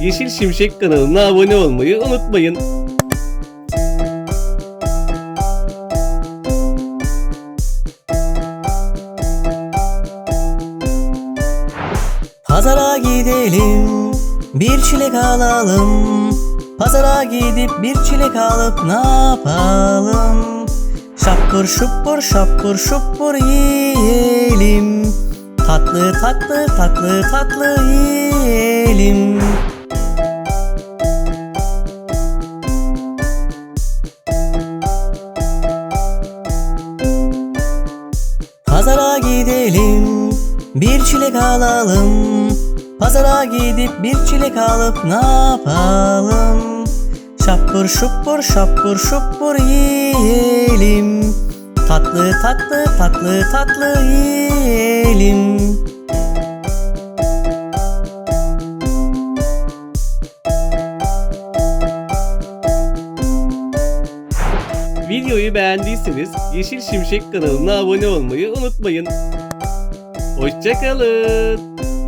Yeşil Şimşek kanalına abone olmayı unutmayın. Pazara gidelim, bir çilek alalım. Pazara gidip bir çilek alıp ne yapalım? Şapur şupur şapur şupur yiyelim. Tatlı tatlı tatlı tatlı yiyelim. Pazara gidelim, bir çilek alalım. Pazara gidip bir çilek alıp ne yapalım? Şapur şupur şapur şupur yiyelim. Tatlı tatlı tatlı tatlı yiyelim. Videoyu beğendiyseniz Yeşil Şimşek kanalına abone olmayı unutmayın. Hoşçakalın.